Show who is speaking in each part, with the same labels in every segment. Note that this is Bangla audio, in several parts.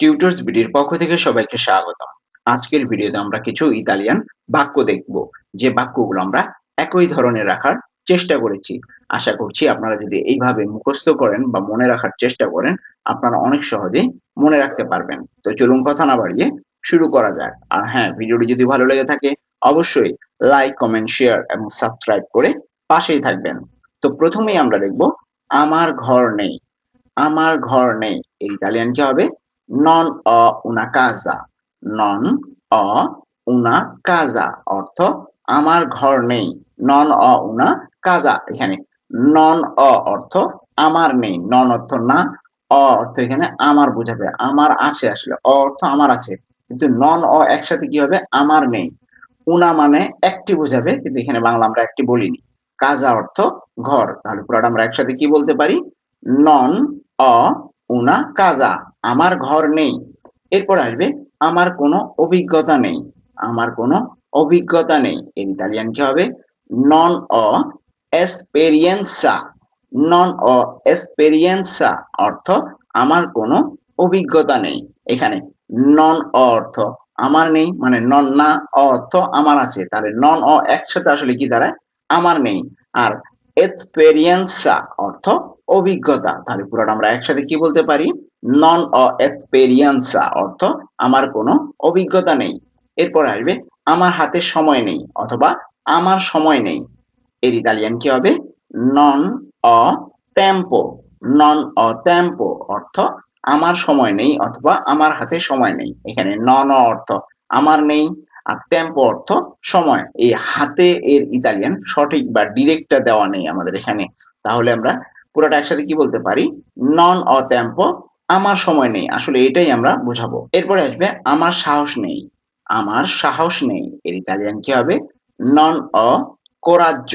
Speaker 1: টিউটরস ভিডিওর পক্ষ থেকে সবাইকে স্বাগতম। আজকের ভিডিওতে আমরা কিছু ইতালিয়ান বাক্য দেখব। যে বাক্যগুলো আমরা একই ধরনের রাখার চেষ্টা করেছি। আশা করছি আপনারা যদি এইভাবে মুখস্থ করেন বা মনে রাখার চেষ্টা করেন, আপনারা অনেক সহজেই মনে রাখতে পারবেন। তো চলুন কথা না বাড়িয়ে শুরু করা যাক। আর হ্যাঁ ভিডিওটি যদি ভালো লেগে থাকে, অবশ্যই লাইক কমেন্ট শেয়ার এবং সাবস্ক্রাইব করে পাশেই থাকবেন। তো প্রথমেই আমরা দেখব, আমার ঘর নেই। আমার ঘর নেই। এই ইতালিয়ান কি হবে? নন অ una casa. নন অ una casa. অর্থ আমার ঘর নেই। নন অ una casa. এখানে নন অ অর্থ আমার নেই। নন অর্থ না, অ অর্থ এখানে আমার বোঝাবে। আমার আছে আসলে। অ অর্থ আমার আছে। কিন্তু নন অ একসাথে কি হবে? আমার নেই। উনা মানে একটি বোঝাবে, কিন্তু এখানে বাংলা আমরা একটি বলিনি। কাজা অর্থ ঘর। তাহলে পুরোটা আমরা একসাথে কি বলতে পারি? নন অ উনা কাজা আমার ঘর নেই। এরপর আসবে, আমার কোনো অভিজ্ঞতা নেই। আমার কোনো অভিজ্ঞতা নেই। এর ইতালিয়ান কি হবে? নন অ এসপেরিয়েন্সা নন অ এসপেরিয়েন্সা অর্থ আমার কোনো অভিজ্ঞতা নেই। এখানে নন অর্থ আমার নেই মানে নন না অর্থ আমার আছে। তাহলে নন অ একসাথে আসলে কি দাঁড়ায়? আমার নেই। আর এক্সপেরিয়েন্সা অর্থ অভিজ্ঞতা। তাহলে পুরোটা আমরা একসাথে কি বলতে পারি? নন অ এক্সপেরিয়েন্সা অর্থ আমার কোনো অভিজ্ঞতা নেই। এরপর আসবে, আমার হাতে সময় নেই, অথবা আমার সময় নেই। এর ইতালিয়ান কি হবে? নন অ টেম্পো নন অ টেম্পো অর্থ আমার সময় নেই, অথবা আমার হাতে সময় নেই। এখানে নন অ অর্থ আমার নেই, আর টেম্পো অর্থ সময়। এই হাতে এর ইতালিয়ান সঠিক বা ডিরেক্টটা দেওয়া নেই আমাদের এখানে। তাহলে আমরা পুরোটা একসাথে কি বলতে পারি? নন অ টেম্পো আমার সময় নেই। আসলে এটাই আমরা বুঝাবো। এরপরে আসবে, আমার সাহস নেই। আমার সাহস নেই। এর ইতালিয়ান কি হবে? নন অ কোরাজ্য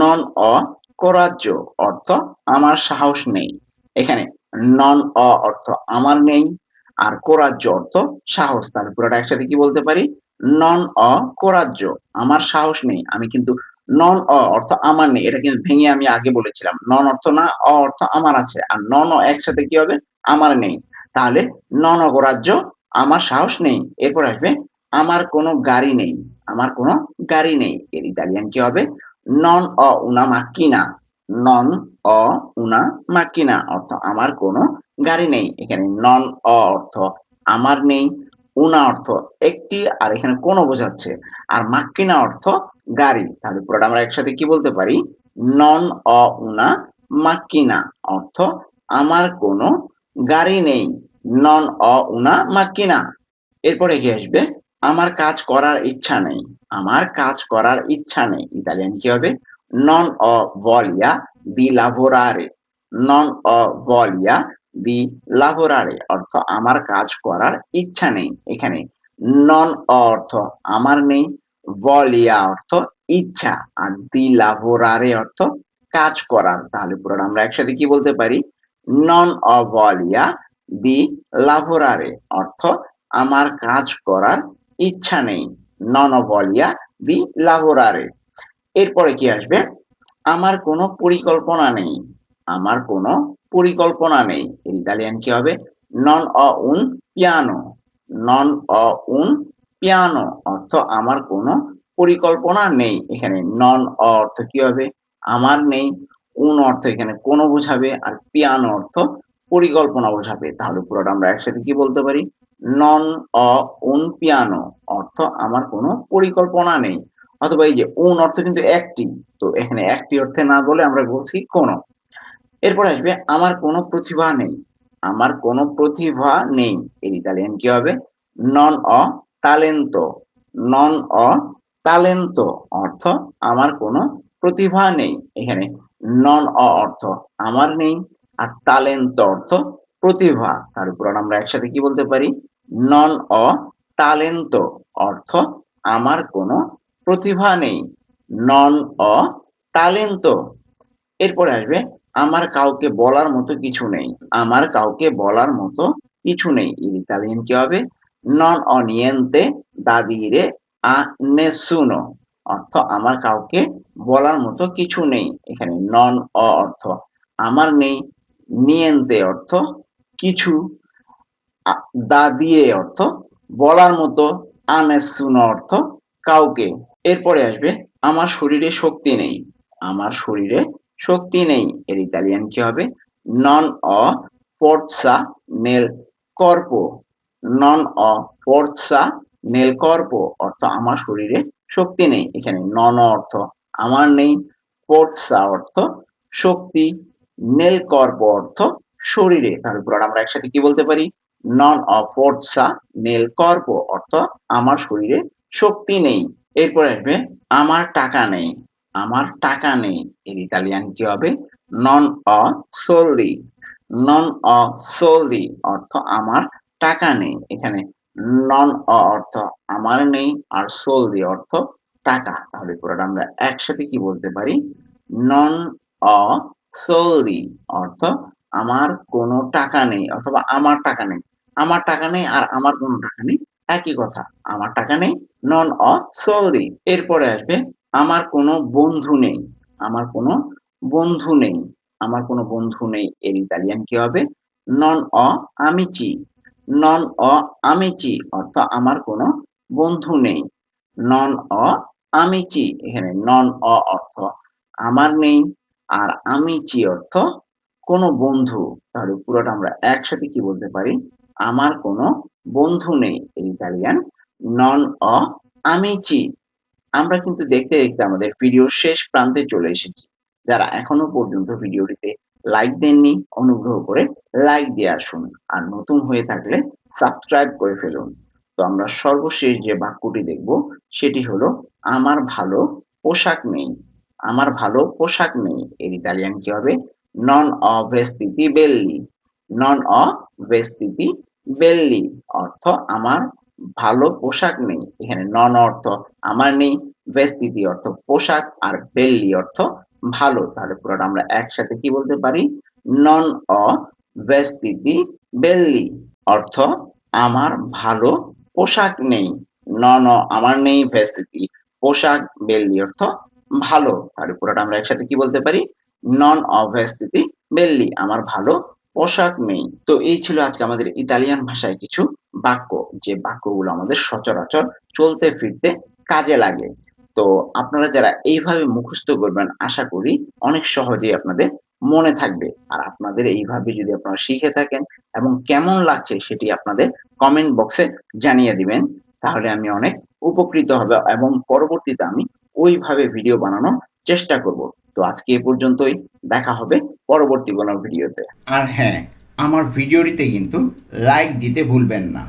Speaker 1: নন অ কোরাজ্য অর্থ আমার সাহস নেই। এখানে নন অ অর্থ আমার নেই। আর কোরাজ্য অর্থ সাহস। তাহলে পুরোটা একসাথে কি বলতে পারি? নন অ কোরাজ্য আমার সাহস নেই। আমি কিন্তু নন অ অর্থ আমার নেই। এটা কিন্তু ভেঙে আমি আগে বলেছিলাম। নন অর্থ না, অ অর্থ আমার আছে। আর নন অ একসাথে কি হবে? আমার নেই। তাহলে নন অগরাজ্য আমার সাহস নেই। এরপর আসবে, আমার কোনো গাড়ি নেই। আমার কোনো গাড়ি নেই। এর ইতালিয়ান কি হবে? নন অ উনা মাক্কিনা নন অ উনা মাক্কিনা অর্থ আমার কোনো গাড়ি নেই। এখানে নন অ অর্থ আমার নেই, উনা অর্থ একটি, আর এখানে কোনো বোঝাচ্ছে। আর মাক্কিনা অর্থ গাড়ি। তাহলে পুরোটা আমরা একসাথে কি বলতে পারি? নন অ উনা মাক্কিনা অর্থ আমার কোনো গাড়ি নেই। নন অ, উনা, মাক্কিনা। এরপরে কি আসবে? আমার কাজ করার ইচ্ছা নেই। আমার কাজ করার ইচ্ছা নেই। ইতালিয়ান কি হবে? নন অ, ভলিয়া দি লাভোরারে। নন অ, ভলিয়া দি লাভোরারে। অর্থ, আমার কাজ করার ইচ্ছা নেই এখানে। নন অর্থ, আমার নেই। ভলিয়া অর্থ, ইচ্ছা। আর দি লাভোরারে অর্থ, কাজ করার। তাহলে পুরোটা আমরা একসাথে কি বলতে পারি? নন অ ভলিয়া দি লাভোরারে অর্থ আমার কাজ করার ইচ্ছা নেই। নন ভলিয়া দি লাভোরারে এরপরে কি আসবে? আমার কোনো পরিকল্পনা নেই। আমার কোনো পরিকল্পনা নেই। ইতালিয়ান কি হবে? নন অ উন পিয়ানো নন অ উন পিয়ানো অর্থ আমার কোনো পরিকল্পনা নেই। এখানে নন অ অর্থ কি হবে? আমার নেই। উন অর্থ এখানে কোনো বোঝাবে আর পিয়ানো অর্থ পরিকল্পনা বোঝাবে। তাহলে পুরোটা আমরা একসাথে কি বলতে পারি? নন, অ, উন, পিয়ানো অর্থ আমার কোনো পরিকল্পনা নেই। অথবা এই যে উন অর্থ কিন্তু একটি, তো এখানে একটি অর্থে না বলে আমরা বলছি কোন। এরপর আসবে আমার কোনো প্রতিভা নেই। আমার কোনো প্রতিভা নেই। এর ইতালিয়ান কি হবে? নন, অ, তালেন্তো। নন, অ, তালেন্তো অর্থ আমার কোনো প্রতিভা নেই। এখানে নন অর্থ। আমার নেই আর তালেন্ত অর্থ প্রতিভা। তার উপর আমরা একসাথে কি বলতে পারি? নন অ তালেন্ত অর্থ আমার কোনো প্রতিভা নেই। নন অ তালেন্ত। এরপরে আসবে, আমার কাউকে বলার মতো কিছু নেই। আমার কাউকে বলার মতো কিছু নেই। ইতালিয়ান কি হবে? নন অনিয়েন্তে দাদিরে আ নেসুনো অর্থ আমার কাউকে বলার মতো কিছু নেই। এখানে নন অর্থ আমার নেই, নিয়েন্তে অর্থ কিছু দা দিয়ে অর্থ বলার মতো আনেসুনো অর্থ কাউকে। এরপরে আসবে, আমার শরীরে শক্তি নেই। আমার শরীরে শক্তি নেই। এর ইতালিয়ান কি হবে? নন অ ফোর্সা নেল কর্প নন অ ফোর্সা নেল কর্পো অর্থ আমার শরীরে শক্তি নেই। এখানে নন অর্থ আমার নেই। ফোর্সা অর্থ শক্তি, নেল কর্প অর্থ শরীরে। তাহলে পুরো আমরা একসাথে কি বলতে পারি? নন অফ নেল কর্প অর্থ আমার শরীরে শক্তি নেই। এরপর আসবে, আমার টাকা নেই। আমার টাকা নেই। এর ইতালিয়ান কি হবে? নন অ সোলদি নন অ সোলদি অর্থ আমার টাকা নেই। এখানে নন অ অর্থ আমার নেই আর সোলদি অর্থ টাকা। তাহলে পুরোটা আমরা একসাথে কি বলতে পারি? নন অ সোলদি অর্থ আমার কোনো টাকা নেই অথবা আমার টাকা নেই। আমার টাকা নেই আর আমার কোনো টাকা নেই, একই কথা। আমার টাকা নেই নন অ সোলদি এরপরে আসবে, আমার কোনো বন্ধু নেই। আমার কোনো বন্ধু নেই। আমার কোনো বন্ধু নেই। এর ইতালিয়ান কি হবে? নন অ আমিচি নন অ আমিচি অর্থ আমার কোনো বন্ধু নেই। নন অ আমিচি এখানে নন অ অর্থ আমার নেই আর আমিচি অর্থ? কোনো বন্ধু। তাহলে পুরোটা আমরা একসাথে কি বলতে পারি? আমার কোনো বন্ধু নেই এর ইতালিয়ান। নন অ আমিচি আমরা কিন্তু দেখতে দেখতে আমাদের ভিডিওর শেষ প্রান্তে চলে এসেছি। যারা এখনও পর্যন্ত ভিডিওটিতে লাইক দেননি, অনুগ্রহ করে লাইক দিয়ে আসুন। আর নতুন হয়ে থাকলে সাবস্ক্রাইব করে ফেলুন। আমরা সর্বশেষ যে বাক্যটি দেখব, সেটি হলো, আমার ভালো পোশাক নেই। আমার ভালো পোশাক নেই। এর ইতালিয়ান কি হবে? নন অ বেল্লি নন অ বেল্লি অর্থ, আমার ভালো পোশাক নেই। এখানে নন অর্থ, আমার নেই। ভেস্তিতি অর্থ, পোশাক। আর বেল্লি অর্থ, ভালো। তাহলে পুরোটা আমরা একসাথে কি বলতে পারি? নন অ বেল্লি অর্থ, আমার ভালো পোশাক নেই। নন অ আমার নেই ভেস্তিতি পোশাক বেল্লি অর্থ ভালো। তাহলে পুরোটা আমরা একসাথে কি বলতে পারি? নন অ ভেস্তিতি বেল্লি, আমার ভালো পোশাক নেই। তো এই ছিল আজকে আমাদের ইতালিয়ান ভাষায় কিছু বাক্য। যে বাক্যগুলো আমাদের সচরাচর চলতে ফিরতে কাজে লাগে। তো আপনারা যারা এইভাবে মুখস্থ করবেন, আশা করি অনেক সহজেই আপনাদের মনে থাকবে। আর আপনাদের এইভাবে যদি আপনারা শিখে থাকেন এবং কেমন লাগছে সেটি আপনাদের কমেন্ট বক্সে জানিয়ে দিবেন, তাহলে আমি অনেক উপকৃত হবে এবং পরবর্তীতে আমি ওইভাবে ভিডিও বানানোর চেষ্টা করব। তো আজকে এ পর্যন্তই, দেখা হবে পরবর্তী কোনো ভিডিওতে আর হ্যাঁ আমার ভিডিওটিতে কিন্তু লাইক দিতে ভুলবেন না।